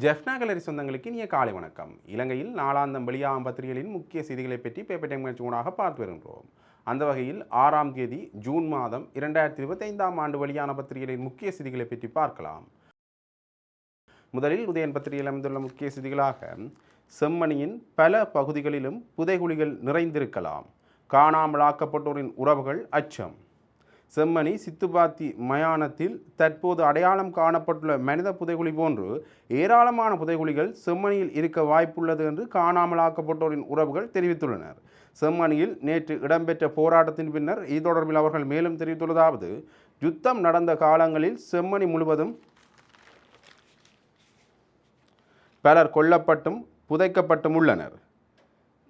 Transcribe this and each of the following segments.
ஜெஃப்னா கலரி சொந்தங்களுக்கு இனிய காலை வணக்கம். இலங்கையில் நாலாந்தம் வெளியாகும் பத்திரிகைகளின் முக்கிய செய்திகளை பற்றி பேப்பர் டைம் நிகழ்ச்சி ஊடாக பார்த்து வருகின்றோம். அந்த வகையில் ஆறாம் தேதி ஜூன் மாதம் இரண்டாயிரத்தி இருபத்தைந்தாம் ஆண்டு வெளியான பத்திரிகைகளின் முக்கிய செய்திகளை பற்றி பார்க்கலாம். முதலில் உதயன் பத்திரிகையில் அமைந்துள்ள முக்கிய செய்திகளாக செம்மணியின் பல பகுதிகளிலும் புதைகுழிகள் நிறைந்திருக்கலாம். காணாமலாக்கப்பட்டோரின் உறவுகள் அச்சம். செம்மணி சித்துபாத்தி மயானத்தில் தற்போது அடையாளம் காணப்பட்டுள்ள மனித புதைகுழி போன்று ஏராளமான புதைகுழிகள் செம்மணியில் இருக்க வாய்ப்புள்ளது என்று காணாமலாக்கப்பட்டோரின் உறவுகள் தெரிவித்துள்ளனர். செம்மணியில் நேற்று இடம்பெற்ற போராட்டத்தின் பின்னர் இது தொடர்பில் அவர்கள் மேலும் தெரிவித்துள்ளதாவது யுத்தம் நடந்த காலங்களில் செம்மணி முழுவதும் பலர் கொல்லப்பட்டும் புதைக்கப்பட்டும் உள்ளனர்.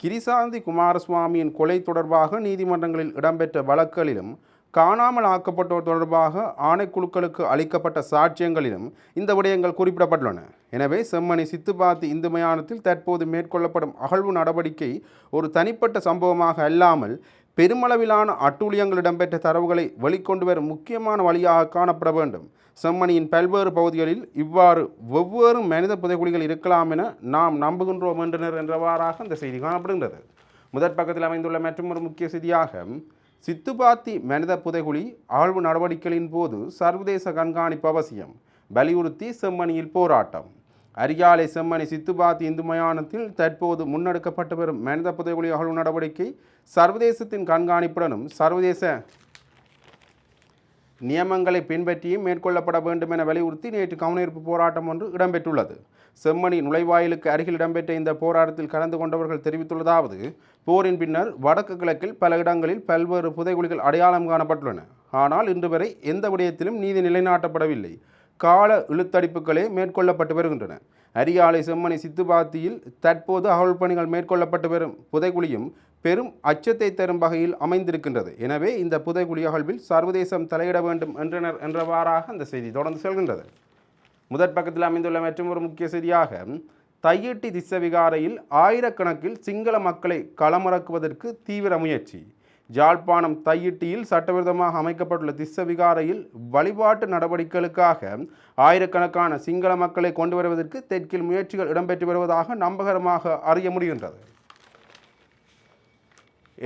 கிரிசாந்தி குமாரசுவாமியின் கொலை தொடர்பாக நீதிமன்றங்களில் இடம்பெற்ற வழக்குகளிலும் காணாமல் ஆக்கப்பட்டோர் தொடர்பாக ஆணைக்குழுக்களுக்கு அளிக்கப்பட்ட சாட்சியங்களிலும் இந்த விடயங்கள் குறிப்பிடப்பட்டுள்ளன. எனவே செம்மணி சித்துப்பாத்தி இந்து மயானத்தில் தற்போது மேற்கொள்ளப்படும் அகழ்வு நடவடிக்கை ஒரு தனிப்பட்ட சம்பவமாக அல்லாமல் பெருமளவிலான அட்டூழியங்கள் இடம்பெற்ற தரவுகளை வெளிக்கொண்டு வரும் முக்கியமான வழியாக காணப்பட வேண்டும். செம்மணியின் பல்வேறு பகுதிகளில் இவ்வாறு வெவ்வேறு மனித புதைகுழிகள் இருக்கலாம் என நாம் நம்புகின்றோம் என்றனர் என்றவாறாக இந்த செய்தி காணப்படுகின்றது. முதற் பக்கத்தில் அமைந்துள்ள மற்றும் ஒரு முக்கிய செய்தியாக சித்துப்பாத்தி மனித புதைகுழி ஆழ்வு நடவடிக்கைகளின் போது சர்வதேச கண்காணிப்பு அவசியம். வலியுறுத்தி செம்மணியில் போராட்டம். அரியாலை செம்மணி சித்துப்பாத்தி இந்து மயானத்தில் தற்போது முன்னெடுக்கப்பட்டு வரும் மனித புதைகுழி அகழ்வு நடவடிக்கை சர்வதேசத்தின் கண்காணிப்புடனும் சர்வதேச நியமங்களை பின்பற்றியும் மேற்கொள்ளப்பட வேண்டும் என வலியுறுத்தி நேற்று கவனஈர்ப்பு போராட்டம் ஒன்று இடம்பெற்றுள்ளது. செம்மணி நுழைவாயிலுக்கு அருகில் இடம்பெற்ற இந்த போராட்டத்தில் கலந்து கொண்டவர்கள் தெரிவித்துள்ளதாவது போரின் பின்னர் வடக்கு கிழக்கில் பல இடங்களில் பல்வேறு புதைகுழிகள் அடையாளம் காணப்பட்டுள்ளன. ஆனால் இன்று வரை எந்த விடயத்திலும் நீதி நிலைநாட்டப்படவில்லை. கால இழுத்தடிப்புகளே மேற்கொள்ளப்பட்டு வருகின்றன. அரியாலை செம்மணி சித்துபாத்தியில் தற்போது அகழ்வு பணிகள் மேற்கொள்ளப்பட்டு வரும் புதைகுழியும் பெரும் அச்சத்தை தரும் வகையில் அமைந்திருக்கின்றது. எனவே இந்த புதைகுழி அகழ்வில் சர்வதேசம் தலையிட வேண்டும் என்றனர் என்றவாறாக அந்த செய்தி தொடர்ந்து செல்கின்றது. முதற் பக்கத்தில் அமைந்துள்ள மற்றும் ஒரு முக்கிய செய்தியாக தையிட்டி திசவிகாரையில் ஆயிரக்கணக்கில் சிங்கள மக்களை களமிறக்குவதற்கு தீவிர முயற்சி. ஜாழ்ப்பாணம் தையிட்டியில் சட்டவிரோதமாக அமைக்கப்பட்டுள்ள திஸ்ஸவிகாரையில் வழிபாட்டு நடவடிக்கைகளுக்காக ஆயிரக்கணக்கான சிங்கள மக்களை கொண்டு வருவதற்கு தெற்கில் முயற்சிகள் இடம்பெற்று வருவதாக நம்பகரமாக அறிய முடிகின்றது.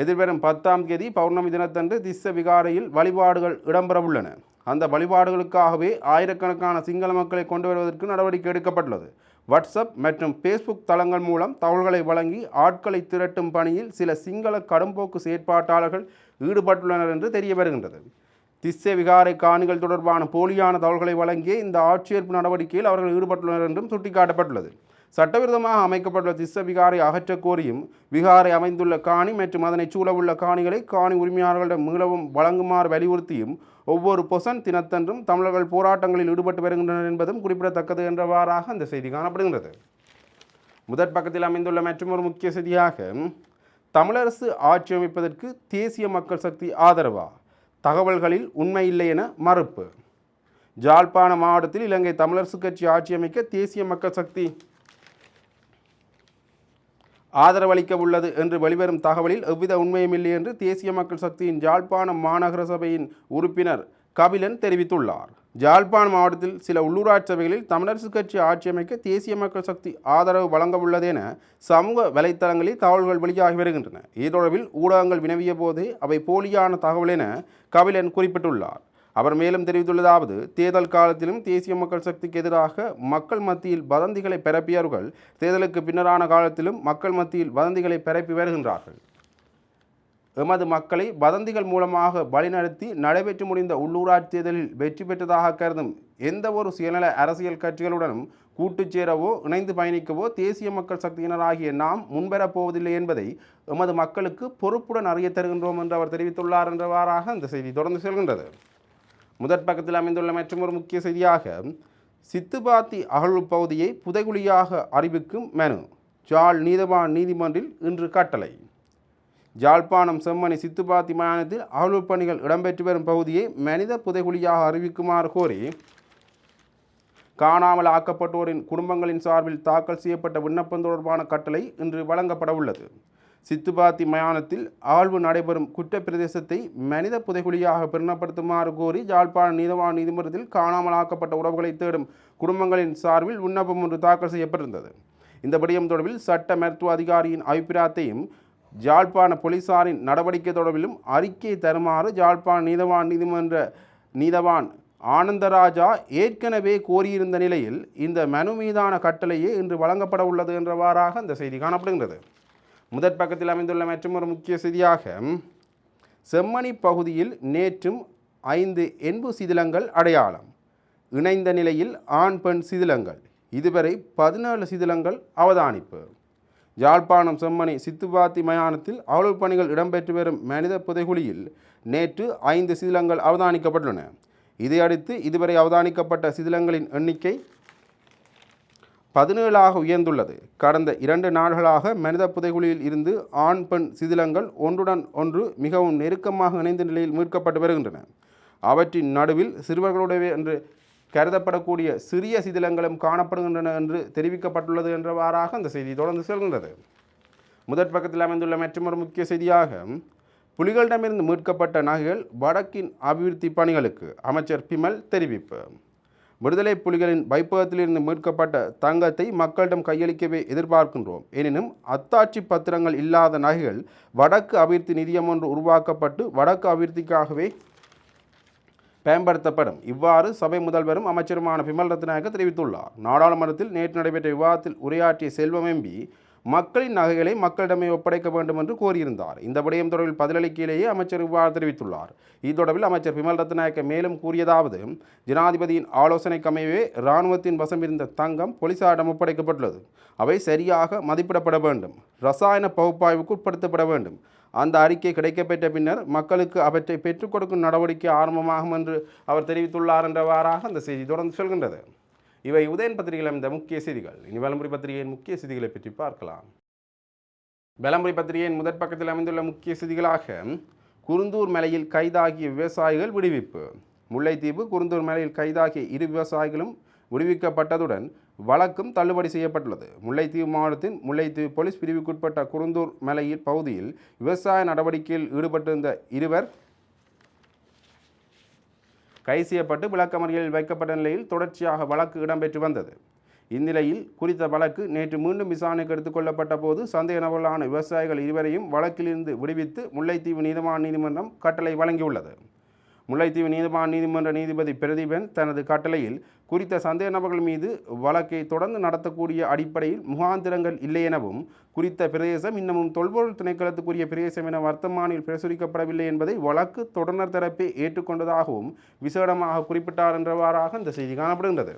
எதிர்வரும் பத்தாம் தேதி பௌர்ணமி தினத்தன்று திஸ்ஸ விகாரையில் வழிபாடுகள் இடம்பெறவுள்ளன அந்த வழிபாடுகளுக்காகவே ஆயிரக்கணக்கான சிங்கள மக்களை கொண்டு வருவதற்கு நடவடிக்கை எடுக்கப்பட்டுள்ளது. வாட்ஸ்அப் மற்றும் ஃபேஸ்புக் தளங்கள் மூலம் தகவல்களை வழங்கி ஆட்களை திரட்டும் பணியில் சில சிங்கள கடும்போக்கு செயற்பாட்டாளர்கள் ஈடுபட்டுள்ளனர் என்று தெரிய வருகின்றது. திஸ்ஸே விகாரை காணிகள் தொடர்பான போலியான தகவல்களை வழங்கிய இந்த ஆட்சேர்ப்பு நடவடிக்கையில் அவர்கள் ஈடுபட்டுள்ளனர் என்றும் சுட்டிக்காட்டப்பட்டுள்ளது. சட்டவிரோதமாக அமைக்கப்பட்டுள்ள திஸ்ஸ விகாரை அகற்றக் கோரியும் விகாரை அமைந்துள்ள காணி மற்றும் அதனைச் சூழவுள்ள காணிகளை காணி உரிமையாளர்களிடம் மீளவும் வழங்குமாறு வலியுறுத்தியும் ஒவ்வொரு பொசன் தினத்தன்றும் தமிழர்கள் போராட்டங்களில் ஈடுபட்டு வருகின்றனர் என்பதும் குறிப்பிடத்தக்கது என்றவாறாக அந்த செய்தி காணப்படுகின்றது. முதற் பக்கத்தில் அமைந்துள்ள மற்றொரு முக்கிய செய்தியாக தமிழரசு ஆட்சி அமைப்பதற்கு தேசிய மக்கள் சக்தி ஆதரவா? தகவல்களில் உண்மை இல்லை என மறுப்பு. ஜாழ்ப்பாண மாவட்டத்தில் இலங்கை தமிழரசு கட்சி ஆட்சி அமைக்க தேசிய மக்கள் சக்தி ஆதரவளிக்க உள்ளது என்று வெளிவரும் தகவலில் எவ்வித உண்மையுமில்லை என்று தேசிய மக்கள் சக்தியின் ஜாழ்ப்பாணம் மாநகர சபையின் உறுப்பினர் கபிலன் தெரிவித்துள்ளார். ஜாழ்ப்பாண் மாவட்டத்தில் சில உள்ளூராட்சி சபைகளில் தமிழரசு கட்சி ஆட்சி அமைக்க தேசிய மக்கள் சக்தி ஆதரவு வழங்க உள்ளது என சமூக வலைத்தளங்களில் தகவல்கள் வெளியாகி வருகின்றன. இது தொடர்பில் ஊடகங்கள் வினவிய போது அவை போலியான தகவல் என கபிலன் குறிப்பிட்டுள்ளார். அவர் மேலும் தெரிவித்துள்ளதாவது தேர்தல் காலத்திலும் தேசிய மக்கள் சக்திக்கு எதிராக மக்கள் மத்தியில் வதந்திகளை பரப்பியவர்கள் தேர்தலுக்கு பின்னரான காலத்திலும் மக்கள் மத்தியில் வதந்திகளை பரப்பி வருகின்றார்கள். எமது மக்களை வதந்திகள் மூலமாக வழிநடத்தி நடைபெற்று முடிந்த உள்ளூராட்சி தேர்தலில் வெற்றி பெற்றதாக கருதும் எந்த ஒரு சுயநல அரசியல் கட்சிகளுடனும் கூட்டுச் சேரவோ இணைந்து பயணிக்கவோ தேசிய மக்கள் சக்தியினராகிய நாம் முன்வரப் போவதில்லை என்பதை எமது மக்களுக்கு பொறுப்புடன் அறிய தருகின்றோம் என்று அவர் தெரிவித்துள்ளார் என்றவாறாக இந்த செய்தி தொடர்ந்து செல்கின்றது. முதற் பக்கத்தில் அமைந்துள்ள மற்றொரு முக்கிய செய்தியாக சித்துபாத்தி அகழ்வு பகுதியை புதைகுழியாக அறிவிக்கும் மெனு. ஜாழ் நீதவான் நீதிமன்றில் இன்று கட்டளை. ஜாழ்ப்பாணம் செம்மணி சித்துபாத்தி மாநிலத்தில் அகழ்வு பணிகள் இடம்பெற்று வரும் பகுதியை மனித புதைகுழியாக அறிவிக்குமாறு கோரி காணாமல் ஆக்கப்பட்டோரின் குடும்பங்களின் சார்பில் தாக்கல் செய்யப்பட்ட விண்ணப்பம் தொடர்பான கட்டளை இன்று வழங்கப்பட உள்ளது. சித்துபாத்தி மயானத்தில் ஆழ்வு நடைபெறும் குற்றப்பிரதேசத்தை மனித புதைகுழியாக பிரணப்படுத்துமாறு கோரி யாழ்ப்பாண நீதவான் நீதிமன்றத்தில் காணாமலாக்கப்பட்ட உறவுகளை தேடும் குடும்பங்களின் சார்பில் விண்ணப்பம் ஒன்று தாக்கல் செய்யப்பட்டிருந்தது. இந்த விடயம் தொடர்பில் சட்ட மருத்துவ அதிகாரியின் அபிப்பிராயத்தையும் ஜாழ்ப்பாண போலீசாரின் நடவடிக்கை தொடர்பிலும் அறிக்கை தருமாறு ஜாழ்ப்பாண நீதவான் நீதிமன்ற நீதவான் ஆனந்தராஜா ஏற்கனவே கோரியிருந்த நிலையில் இந்த மனு மீதான கட்டளையே இன்று வழங்கப்பட உள்ளது என்றவாறாக இந்த செய்தி காணப்படுகின்றது. முதற் பக்கத்தில் அமைந்துள்ள மற்றொரு முக்கிய செய்தியாக செம்மணி பகுதியில் நேற்றும் ஐந்து என்பு சிதிலங்கள் அடையாளம். இணைந்த நிலையில் ஆண் பெண் சிதிலங்கள். இதுவரை பதினேழு சிதிலங்கள் அவதானிப்பு. யாழ்ப்பாணம் செம்மணி சித்துபாத்தி மயானத்தில் அலுவல் பணிகள் இடம்பெற்று வரும் மனித புதைகுழியில் நேற்று ஐந்து சிதிலங்கள் அவதானிக்கப்பட்டுள்ளன. இதையடுத்து இதுவரை அவதானிக்கப்பட்ட சிதிலங்களின் எண்ணிக்கை பதினேழாக உயர்ந்துள்ளது. கடந்த இரண்டு நாள்களாக மனித புதைகுழியில் இருந்து ஆண் பெண் சிதிலங்கள் ஒன்றுடன் ஒன்று மிகவும் நெருக்கமாக இணைந்த நிலையில் மீட்கப்பட்டு வருகின்றன. அவற்றின் நடுவில் சிறுவர்களுடைய என்று கருதப்படக்கூடிய சிறிய சிதிலங்களும் காணப்படுகின்றன என்று தெரிவிக்கப்பட்டுள்ளது என்றவாறாக அந்த செய்தி தொடர்ந்து செல்கின்றது. முதற் பக்கத்தில் அமைந்துள்ள மற்றொரு முக்கிய செய்தியாக புலிகளிடமிருந்து மீட்கப்பட்ட நகைகள் வடக்கின் அபிவிருத்தி பணிகளுக்கு அமைச்சர் பிமல் தெரிவிப்பு. விடுதலை புலிகளின் வைப்பகத்திலிருந்து மீட்கப்பட்ட தங்கத்தை மக்களிடம் கையளிக்கவே எதிர்பார்க்கின்றோம். எனினும் அத்தாட்சி பத்திரங்கள் இல்லாத நகைகள் வடக்கு அபிவிருத்தி நிதியம் ஒன்று உருவாக்கப்பட்டு வடக்கு அபிவிருத்திக்காகவே பயன்படுத்தப்படும். இவ்வாறு சபை முதல்வரும் அமைச்சருமான பிமல் ரத்நாயக்க தெரிவித்துள்ளார். நாடாளுமன்றத்தில் நேற்று நடைபெற்ற விவாதத்தில் உரையாற்றிய செல்வம் எம்பி மக்களின் நகைகளை மக்களிடமே ஒப்படைக்க வேண்டும் என்று கோரியிருந்தார். இந்த விடயம் தொடர்பில் பதிலளிக்கையிலேயே அமைச்சர் இவ்வாறு தெரிவித்துள்ளார். இது தொடர்பில் அமைச்சர் பிமல் ரத்நாயக்க மேலும் கூறியதாவது ஜனாதிபதியின் ஆலோசனைக்கமையவே இராணுவத்தின் வசம் இருந்த தங்கம் போலீசாரிடம் ஒப்படைக்கப்பட்டுள்ளது. அவை சரியாக மதிப்பிடப்பட வேண்டும். ரசாயன பகுப்பாய்வுக்கு உட்படுத்தப்பட வேண்டும். அந்த அறிக்கை கிடைக்கப்பெற்ற பின்னர் மக்களுக்கு அவற்றை பெற்றுக் கொடுக்கும் நடவடிக்கை ஆரம்பமாகும் என்று அவர் தெரிவித்துள்ளார் என்றவாறாக அந்த செய்தி தொடர்ந்து சொல்கின்றது. இவை உதயன் பத்திரிகையில் அமைந்த முக்கிய செய்திகள். இனி வலம்புரி பத்திரிகையின் முக்கிய செய்திகளை பற்றி பார்க்கலாம். வலம்புரி பத்திரிகையின் முதற் பக்கத்தில் அமைந்துள்ள முக்கிய செய்திகளாக குருந்தூர் மலையில் கைதாகிய விவசாயிகள் விடுவிப்பு. முல்லைத்தீவு குருந்தூர் மலையில் கைதாகிய இரு விவசாயிகளும் விடுவிக்கப்பட்டதுடன் வழக்கும் தள்ளுபடி செய்யப்பட்டுள்ளது. முல்லைத்தீவு மாவட்டத்தின் முல்லைத்தீவு போலீஸ் பிரிவுக்குட்பட்ட குருந்தூர் மலையில் பகுதியில் விவசாய நடவடிக்கையில் ஈடுபட்டிருந்த இருவர் கைது செய்யப்பட்டு விளக்கமறியலில் வைக்கப்பட்ட நிலையில் தொடர்ச்சியாக வழக்கு இடம்பெற்று வந்தது. இந்நிலையில் குறித்த வழக்கு நேற்று மீண்டும் விசாரணைக்கு எடுத்துக்கொள்ளப்பட்ட போது சந்தேக நபர்களான விவசாயிகள் இருவரையும் வழக்கிலிருந்து விடுவித்து முல்லைத்தீவு நீதிவான் நீதிமன்றம் கட்டளை வழங்கியுள்ளது. முல்லைத்தீவு நீதிவான் நீதிமன்ற நீதிபதி பிரதீபன் தனது கட்டளையில் குறித்த சந்தேக நபர்கள் மீது வழக்கை தொடர்ந்து நடத்தக்கூடிய அடிப்படையில் முகாந்திரங்கள் இல்லை எனவும் குறித்த பிரதேசம் இன்னமும் தொல்பொருள் திணைக்களத்துக்குரிய பிரதேசம் என வர்த்தமானில் பிரசுரிக்கப்படவில்லை என்பதை வழக்கு தொடர்னர் தரப்பே ஏற்றுக்கொண்டதாகவும் விசேடமாக குறிப்பிட்டார் என்றவாறாக இந்த செய்தி காணப்படுகின்றது.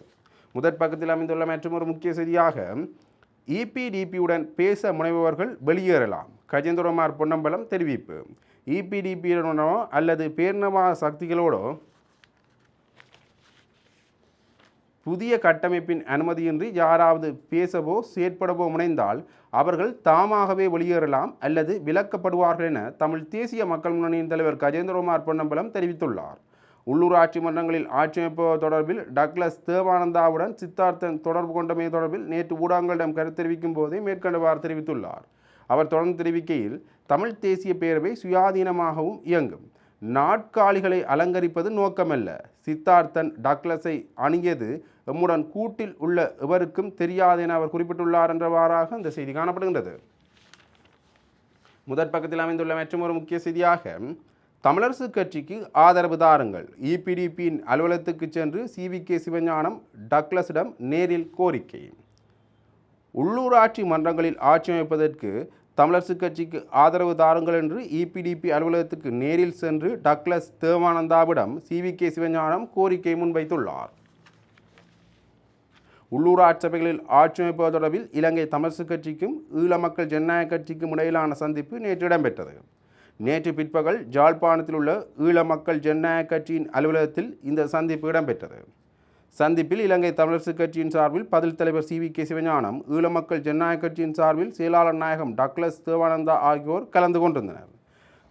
முதற் பக்கத்தில் அமைந்துள்ள மற்றொரு முக்கிய செய்தியாக இபிடிபியுடன் பேச முனைபவர்கள் வெளியேறலாம். கஜேந்திரகுமார் பொன்னம்பலம் தெரிவிப்பு. இபிடிபியுடனோ அல்லது பேர்ணவா சக்திகளோடோ புதிய கட்டமைப்பின் அனுமதியின்றி யாராவது பேசவோ செயற்படவோ முனைந்தால் அவர்கள் தாமாகவே வெளியேறலாம் அல்லது விலக்கப்படுவார்கள் என தமிழ் தேசிய மக்கள் முன்னணியின் தலைவர் கஜேந்திரகுமார் பொன்னம்பலம் தெரிவித்துள்ளார். உள்ளூராட்சி மன்றங்களில் ஆட்சியமைப்பது தொடர்பில் டக்ளஸ் தேவானந்தாவுடன் சித்தார்த்தன் தொடர்பு கொண்டமை தொடர்பில் நேற்று ஊடகங்களிடம் கருத்து தெரிவிக்கும் போதே மேற்கண்டவாறு தெரிவித்துள்ளார். அவர் தொடர்ந்து தெரிவிக்கையில் தமிழ் தேசிய பேரவை சுயாதீனமாகவும் இயங்கும். நாட்காலிகளை அலங்கரிப்பது நோக்கமல்ல. சித்தார்த்தன் டக்லஸை அணியது எம்முடன் கூட்டில் உள்ள எவருக்கும் தெரியாது என அவர் குறிப்பிட்டுள்ளார் என்றவாறாக இந்த செய்தி காணப்படுகின்றது. முதற் பக்கத்தில் அமைந்துள்ள மற்றொரு முக்கிய செய்தியாக தமிழரசு கட்சிக்கு ஆதரவு தாருங்கள். இபிடிபியின் அலுவலகத்துக்கு சென்று சிவி கே சிவஞானம் டக்ளஸிடம் நேரில் கோரிக்கை. உள்ளூராட்சி மன்றங்களில் ஆட்சி அமைப்பதற்கு தமிழரசு கட்சிக்கு ஆதரவு தாருங்கள் என்று இபிடிபி அலுவலகத்துக்கு நேரில் சென்று டக்ளஸ் தேவானந்தாவிடம் சிவி கே சிவஞானம் கோரிக்கை முன்வைத்துள்ளார். உள்ளூராட்சி சபைகளில் ஆட்சி அமைப்பது தொடர்பில் இலங்கை தமிழரசு கட்சிக்கும் ஈழ மக்கள் ஜனநாயக கட்சிக்கும் இடையிலான சந்திப்பு நேற்று இடம்பெற்றது. நேற்று பிற்பகல் ஜாழ்ப்பாணத்தில் உள்ள ஈழ மக்கள் ஜனநாயக கட்சியின் அலுவலகத்தில் இந்த சந்திப்பு இடம்பெற்றது. சந்திப்பில் இலங்கை தமிழரசுக் கட்சியின் சார்பில் பதில் தலைவர் சி வி கே சிவஞானம் ஈழ மக்கள் ஜனநாயக கட்சியின் சார்பில் செயலாளர் நாயகம் டக்ளஸ் தேவானந்தா ஆகியோர் கலந்து கொண்டிருந்தனர்.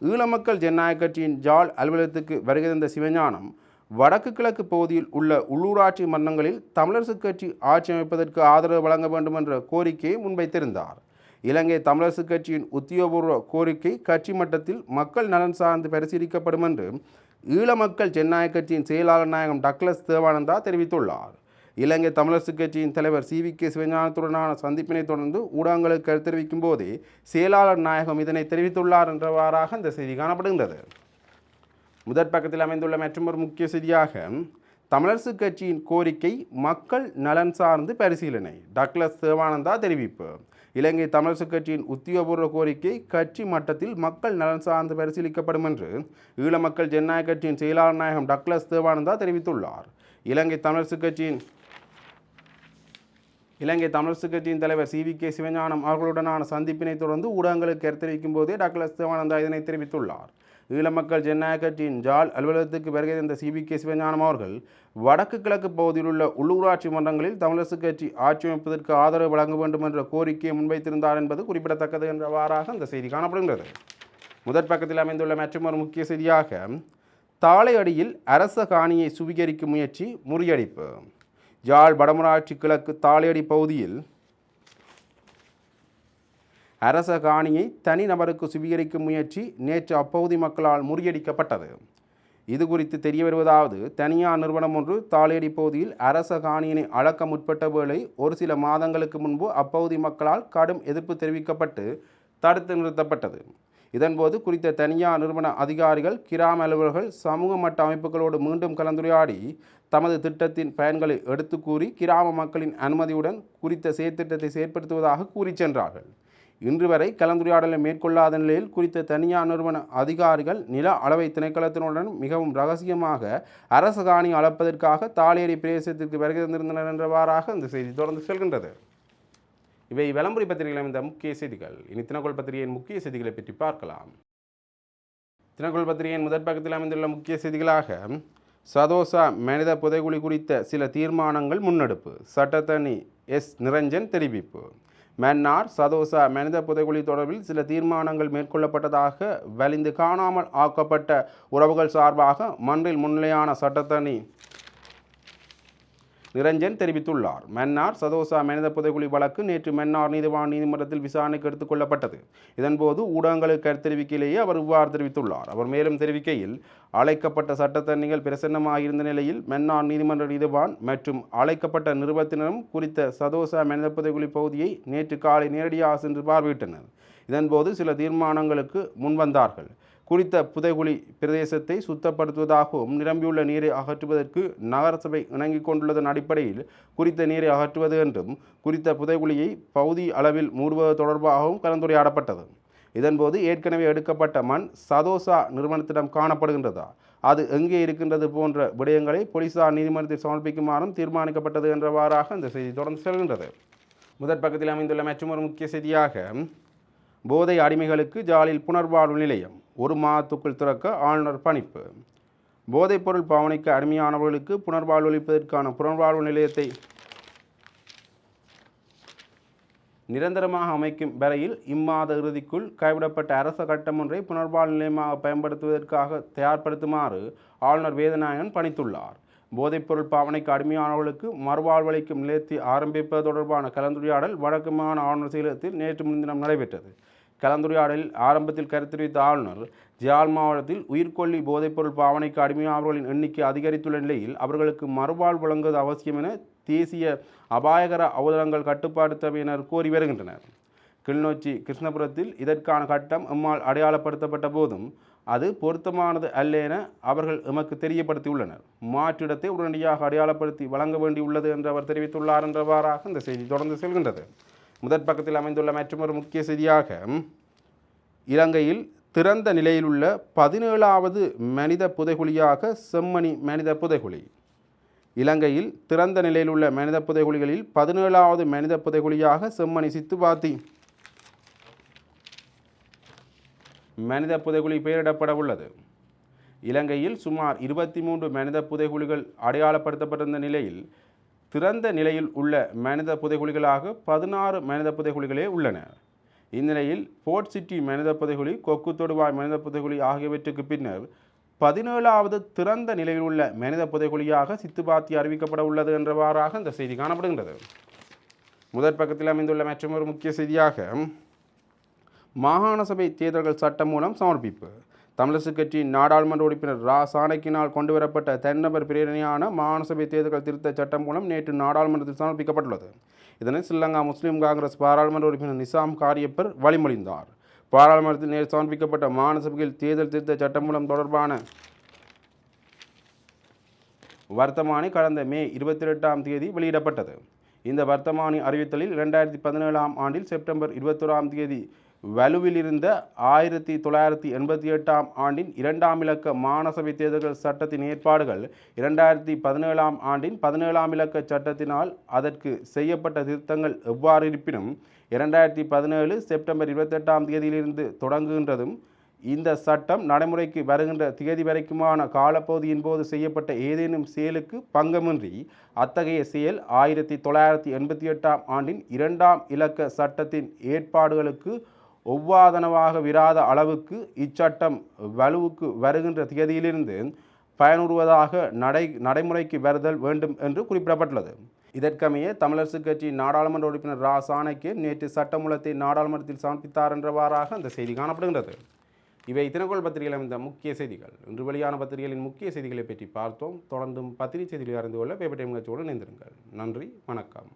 ஈழ மக்கள் ஜனநாயக கட்சியின் ஜால் அலுவலகத்துக்கு வருகை தந்த சிவஞானம் வடக்கு கிழக்கு பகுதியில் உள்ள உள்ளூராட்சி மன்றங்களில் தமிழரசுக் கட்சி ஆட்சி அமைப்பதற்கு ஆதரவு வழங்க வேண்டும் என்ற கோரிக்கையை முன்வைத்திருந்தார். இலங்கை தமிழரசுக் கட்சியின் உத்தியோகபூர்வ கோரிக்கை கட்சி மட்டத்தில் மக்கள் நலன் சார்ந்து பரிசீலிக்கப்படும் என்று ஈழ மக்கள் ஜனநாயக கட்சியின் செயலாளர் நாயகம் டக்ளஸ் தேவானந்தா தெரிவித்துள்ளார். இலங்கை தமிழரசு கட்சியின் தலைவர் சி. வி. கே. சிவஞானத்துடனான சந்திப்பினை தொடர்ந்து ஊடகங்களுக்கு கருத்து தெரிவிக்கும் போதே செயலாளர் நாயகம் இதனை தெரிவித்துள்ளார் என்றவாறாக இந்த செய்தி காணப்படுகின்றது. முதற் பக்கத்தில் அமைந்துள்ள மற்றொரு முக்கிய செய்தியாக தமிழரசு கட்சியின் கோரிக்கை மக்கள் நலன் சார்ந்து பரிசீலனை டக்ளஸ் தேவானந்தா தெரிவிப்பு. இலங்கை தமிழரசு கட்சியின் உத்தியோகபூர்வ கோரிக்கை கட்சி மட்டத்தில் மக்கள் நலன் சார்ந்து பரிசீலிக்கப்படும் என்று ஈழ மக்கள் ஜனநாயக கட்சியின் செயலாளர் நாயகம் டக்ளஸ் தேவானந்தா தெரிவித்துள்ளார். இலங்கை தமிழரசு கட்சியின் இலங்கை தமிழரசு கட்சியின் தலைவர் சி வி கே சிவஞானம் அவர்களுடனான சந்திப்பினை தொடர்ந்து ஊடகங்களுக்கு கருத்தரிக்கும் போதே டாக்டர் சிவானந்தா இதனை தெரிவித்துள்ளார். ஈழ மக்கள் ஜனநாயக கட்சியின் ஜால் அலுவலகத்துக்கு பிறகு இருந்த சி கே சிவஞானம் அவர்கள் வடக்கு கிழக்கு பகுதியில் உள்ள உள்ளூராட்சி மன்றங்களில் தமிழரசு கட்சி ஆட்சி அமைப்பதற்கு ஆதரவு வழங்க வேண்டும் என்ற கோரிக்கையை முன்வைத்திருந்தார் என்பது குறிப்பிடத்தக்கது என்றவாறாக அந்த செய்தி காணப்படுகின்றது. முதற் பக்கத்தில் அமைந்துள்ள மற்றொரு முக்கிய செய்தியாக தாளை அடியில் அரச காணியை சுவீகரிக்கும் முயற்சி முறியடிப்பு. யாழ் வடமராட்சி கிழக்கு தாளையடி பகுதியில் அரச காணியை தனிநபருக்கு சுவீகரிக்கும் முயற்சி நேற்று அப்பகுதி மக்களால் முறியடிக்கப்பட்டது. இது குறித்து தெரிய வருவதாவது தனியார் நிறுவனம் ஒன்று தாளேடி பகுதியில் அரச காணியினை அளக்க முற்பட்ட வேளை ஒரு சில மாதங்களுக்கு முன்பு அப்பகுதி மக்களால் கடும் எதிர்ப்பு தெரிவிக்கப்பட்டு தடுத்து நிறுத்தப்பட்டது. இதன்போது குறித்த தனியார் நிறுவன அதிகாரிகள் கிராம அலுவலர்கள் சமூக மட்ட அமைப்புகளோடு மீண்டும் கலந்துரையாடி தமது திட்டத்தின் பயன்களை எடுத்து கூறி கிராம மக்களின் அனுமதியுடன் குறித்த செயற்திட்டத்தை செயற்படுத்துவதாக கூறி சென்றார்கள். இன்று வரை கலந்துரையாடலை மேற்கொள்ளாத நிலையில் குறித்த தனியார் நிறுவன அதிகாரிகள் நில அளவை திணைக்களத்தினுடன் மிகவும் ரகசியமாக அரசு காணி அளப்பதற்காக தாளேரி பிரதேசத்திற்கு வருகை தந்திருந்தனர் என்றவாறாக இந்த செய்தி தொடர்ந்து செல்கின்றது. இவை விளம்பரி பத்திரிகையில் அமைந்த முக்கிய செய்திகள். இனி தினகோள் பத்திரிகையின் முக்கிய செய்திகளை பற்றி பார்க்கலாம். தினக்கோள் பத்திரிகையின் முதற் பக்கத்தில் அமைந்துள்ள முக்கிய செய்திகளாக சதோசா மனித புதைகுழி குறித்த சில தீர்மானங்கள் முன்னெடுப்பு. சட்டத்தனி எஸ். நிரஞ்சன் தெரிவிப்பு. மன்னார் சதோச மனித புதைகுழி தொடர்பில் சில தீர்மானங்கள் மேற்கொள்ளப்பட்டதாக வலிந்து காணாமல் ஆக்கப்பட்ட உறவுகள் சார்பாக மன்றில் முன்னிலையான சட்டத்தனி நிரஞ்சன் தெரிவித்துள்ளார். மன்னார் சதோசா மனித புதைகுழி வழக்கு நேற்று மன்னார் நீதிவான் நீதிமன்றத்தில் விசாரணைக்கு எடுத்துக் கொள்ளப்பட்டது. இதன்போது ஊடகங்களுக்கு கருத்தெரிவிக்கையிலேயே அவர் இவ்வாறு தெரிவித்துள்ளார். அவர் மேலும் தெரிவிக்கையில் அழைக்கப்பட்ட சட்டத்தரணிகள் பிரசன்னமாக இருந்த நிலையில் மன்னார் நீதிமன்ற நீதிவான் மற்றும் அழைக்கப்பட்ட நிறுவனத்தினரும் குறித்த சதோசா மனித புதைகுழி பகுதியை நேற்று காலை நேரடியாக சென்று பார்வையிட்டனர். இதன்போது சில தீர்மானங்களுக்கு முன்வந்தார்கள். குறித்த புதைகுழி பிரதேசத்தை சுத்தப்படுத்துவதாகவும் நிரம்பியுள்ள நீரை அகற்றுவதற்கு நகரசபை இணங்கிக் கொண்டுள்ளதன் அடிப்படையில் குறித்த நீரை அகற்றுவது என்றும் குறித்த புதைகுழியை பகுதி அளவில் மூடுவது தொடர்பாகவும் கலந்துரையாடப்பட்டது. இதன்போது ஏற்கனவே எடுக்கப்பட்ட மண் சதோசா நிறுவனத்திடம் காணப்படுகின்றதா? அது எங்கே இருக்கின்றது போன்ற விடயங்களை போலீசார் நீதிமன்றத்தில் சமர்ப்பிக்குமாறும் தீர்மானிக்கப்பட்டது என்றவாறாக இந்த செய்தி தொடர்ந்து செல்கின்றது. முதற் பக்கத்தில் அமைந்துள்ள மற்றொரு முக்கிய செய்தியாக போதை அடிமைகளுக்கு ஜாலில் புனர்வாழ்வு நிலையம். ஒரு மாதத்துக்குள் திறக்க ஆளுநர் பணிப்பு. போதைப்பொருள் பாவனைக்கு அடிமையானவர்களுக்கு புனர்வாழ்வு அளிப்பதற்கான புனர்வாழ்வு நிலையத்தை நிரந்தரமாக அமைக்கும் வரையில் இம்மாத இறுதிக்குள் கைவிடப்பட்ட அரச கட்டம் ஒன்றை புனர்வாழ்வு நிலையமாக பயன்படுத்துவதற்காக தயார்படுத்துமாறு ஆளுநர் வேதநாயகன் பணித்துள்ளார். போதைப்பொருள் பாவனைக்கு அடிமையானவர்களுக்கு மறுவாழ்வளிக்கும் நிலையத்தை ஆரம்பிப்பது தொடர்பான கலந்துரையாடல் வடக்கு மாகாண ஆளுநர் செயலகத்தில் நேற்று முன்தினம் நடைபெற்றது. கலந்துரையாடலில் ஆரம்பத்தில் கருத்தெரிவித்த ஆளுநர் ஜியால் மாவட்டத்தில் உயிர்கொல்லி போதைப்பொருள் பாவனைக்கு அடிமையானவர்களின் எண்ணிக்கை அதிகரித்துள்ள நிலையில் அவர்களுக்கு மறுவாழ்வு வழங்குவது அவசியம் என தேசிய அபாயகர அவதரங்கள் கட்டுப்பாடு சபையினர் கோரி வருகின்றனர். கிளிநொச்சி கிருஷ்ணபுரத்தில் இதற்கான கட்டம் எம்மால் அடையாளப்படுத்தப்பட்ட போதும் அது பொருத்தமானது அல்ல என அவர்கள் எமக்கு தெரியப்படுத்தியுள்ளனர். மாற்றிடத்தை உடனடியாக அடையாளப்படுத்தி வழங்க வேண்டியுள்ளது என்று அவர் தெரிவித்துள்ளார் என்றவாறாக இந்த செய்தி தொடர்ந்து செல்கின்றது. முதற் பக்கத்தில் அமைந்துள்ள மற்றொரு முக்கிய செய்தியாக இலங்கையில் திறந்த நிலையிலுள்ள பதினேழாவது மனித புதைகுழியாக செம்மணி மனித புதைகுழி. இலங்கையில் திறந்த நிலையில் உள்ள மனித புதைகுழிகளில் பதினேழாவது மனித புதைகுழியாக செம்மணி சித்துவாத்தி. மனித புதைகுழி பெயரிடப்பட உள்ளது இலங்கையில் சுமார் இருபத்தி மூன்று மனித புதைகுழிகள் அடையாளப்படுத்தப்பட்டிருந்த நிலையில் திறந்த நிலையில் உள்ள மனித புதைகுழிகளாக பதினாறு மனித புதைகுழிகளே உள்ளன. இந்நிலையில் போர்ட் சிட்டி மனித புதைகுழி கொக்கு தொடுவாய் மனித புதைகுழி ஆகியவற்றுக்கு பின்னர் பதினேழாவது திறந்த நிலையில் உள்ள மனித புதைகுழியாக சித்துபாத்தி அறிவிக்கப்பட உள்ளது என்றவாறாக இந்த செய்தி காணப்படுகின்றது. முதற் பக்கத்தில் அமைந்துள்ள மற்றொரு முக்கிய செய்தியாக மாகாண சபை தேர்தல்கள் சட்டம் மூலம் சமர்ப்பிப்பு. தமிழரசு கட்சியின் நாடாளுமன்ற உறுப்பினர் ரா. சாணக்கினால் கொண்டுவரப்பட்ட தனிநபர் பிரேரணையான மாகாண சபை தேர்தல்கள் திருத்த சட்டம் மூலம் நேற்று நாடாளுமன்றத்தில் சமர்ப்பிக்கப்பட்டுள்ளது. இதனை ஸ்ரீலங்கா முஸ்லீம் காங்கிரஸ் பாராளுமன்ற உறுப்பினர் நிசாம் காரியப்பர் வழிமொழிந்தார். பாராளுமன்றத்தில் நேற்று சமர்ப்பிக்கப்பட்ட மாகாண சபையில் தேர்தல் திருத்த சட்டம் மூலம் தொடர்பான வர்த்தமானி கடந்த மே இருபத்தி எட்டாம் தேதி வெளியிடப்பட்டது. இந்த வர்த்தமானி அறிவித்தலில் இரண்டாயிரத்தி பதினேழாம் ஆண்டில் செப்டம்பர் இருபத்தோராம் தேதி வலுவில் இருந்த ஆயிரத்தி தொள்ளாயிரத்தி எண்பத்தி எட்டாம் ஆண்டின் இரண்டாம் இலக்க மாநசபை தேர்தல்கள் சட்டத்தின் ஏற்பாடுகள் இரண்டாயிரத்தி பதினேழாம் ஆண்டின் பதினேழாம் இலக்க சட்டத்தினால் அதற்கு செய்யப்பட்ட திருத்தங்கள் எவ்வாறு இருப்பினும் இரண்டாயிரத்தி பதினேழு செப்டம்பர் இருபத்தெட்டாம் தேதியிலிருந்து தொடங்குகின்றதும் இந்த சட்டம் நடைமுறைக்கு வருகின்ற தேதி வரைக்குமான காலப்பகுதியின் போது செய்யப்பட்ட ஏதேனும் செயலுக்கு பங்கமின்றி அத்தகைய செயல் ஆயிரத்தி தொள்ளாயிரத்தி எண்பத்தி எட்டாம் ஆண்டின் இரண்டாம் இலக்க சட்டத்தின் ஏற்பாடுகளுக்கு ஒவ்வாதனவாக விராத அளவுக்கு இச்சட்டம் வலுவுக்கு வருகின்ற தேதியிலிருந்து பயனுறுவதாக நடை நடைமுறைக்கு வருதல் வேண்டும் என்று குறிப்பிடப்பட்டுள்ளது. இதற்கமைய தமிழரசுக் கட்சி நாடாளுமன்ற உறுப்பினர் ரா. சாணக்கே நேற்று சட்டமூலத்தை நாடாளுமன்றத்தில் சமர்ப்பித்தார் என்றவாறாக அந்த செய்தி காணப்படுகின்றது. இவை தினகோள் பத்திரிகையில் அமைந்த முக்கிய செய்திகள். இன்று வெளியான பத்திரிகைகளின் முக்கிய செய்திகளை பற்றி பார்த்தோம். தொடர்ந்தும் பத்திரிகை செய்திகளை அறிந்து கொள்ள பேப்பர் டைம் நிகழ்ச்சியோடு இணைந்திருங்கள். நன்றி. வணக்கம்.